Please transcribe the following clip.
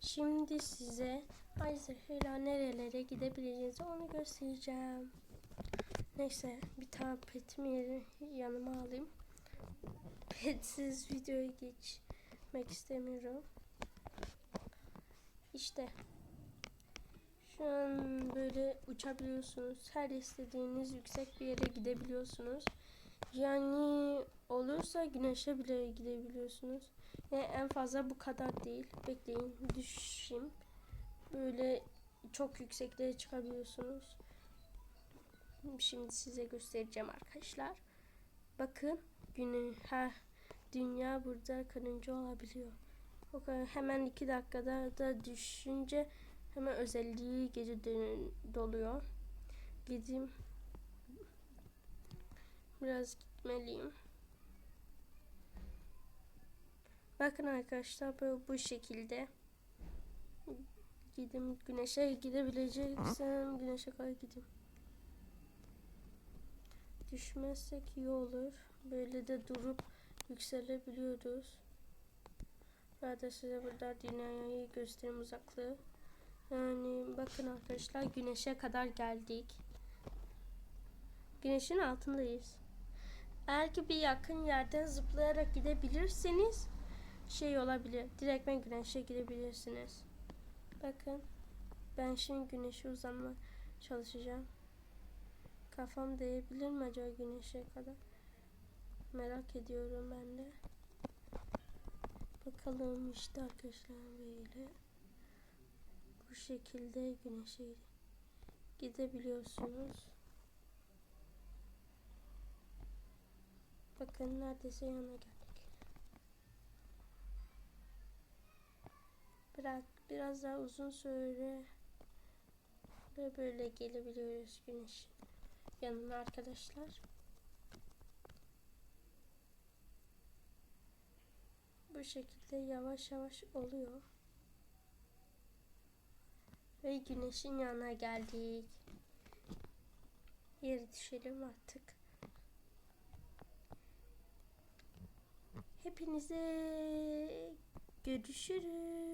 Şimdi size Ay Zehra nerelere gidebileceğinizi onu göstereceğim. Neyse bir tane petimi yanıma alayım. Petsiz videoya geçmek istemiyorum. İşte şu an böyle uçabiliyorsunuz. Her istediğiniz yüksek bir yere gidebiliyorsunuz. Yani olursa güneşe bile gidebiliyorsunuz. Yani en fazla bu kadar değil. Bekleyin düşeyim. Böyle çok yükseklere çıkabiliyorsunuz. Şimdi size göstereceğim arkadaşlar. Bakın günü ha dünya burada karınca olabiliyor. O kadar hemen iki dakikada da düşünce hemen özelliği geri doluyor. Gideyim. Biraz gitmeliyim. Bakın arkadaşlar böyle bu şekilde. Gidim güneşe gidebileceksem güneşe kadar gideyim. Düşmezsek iyi olur. Böyle de durup yükselebiliyoruz. Zaten size burada dünyayı göstereyim uzaklığı. Yani bakın arkadaşlar güneşe kadar geldik. Güneşin altındayız. Eğer ki bir yakın yerden zıplayarak gidebilirseniz şey olabilir. Direkt ben güneşe gidebilirsiniz. Bakın ben şimdi güneşe uzanma çalışacağım. Kafam değebilir mi acaba güneşe kadar? Merak ediyorum ben de. Bakalım işte arkadaşlar böyle. Bu şekilde güneşe gidebiliyorsunuz. Bakın neredeyse yana geldik. Biraz, biraz daha uzun süre ve böyle gelebiliyoruz güneş yanına arkadaşlar. Bu şekilde yavaş yavaş oluyor. Ve güneşin yanına geldik. Yere düşelim artık. Hepinize görüşürüz.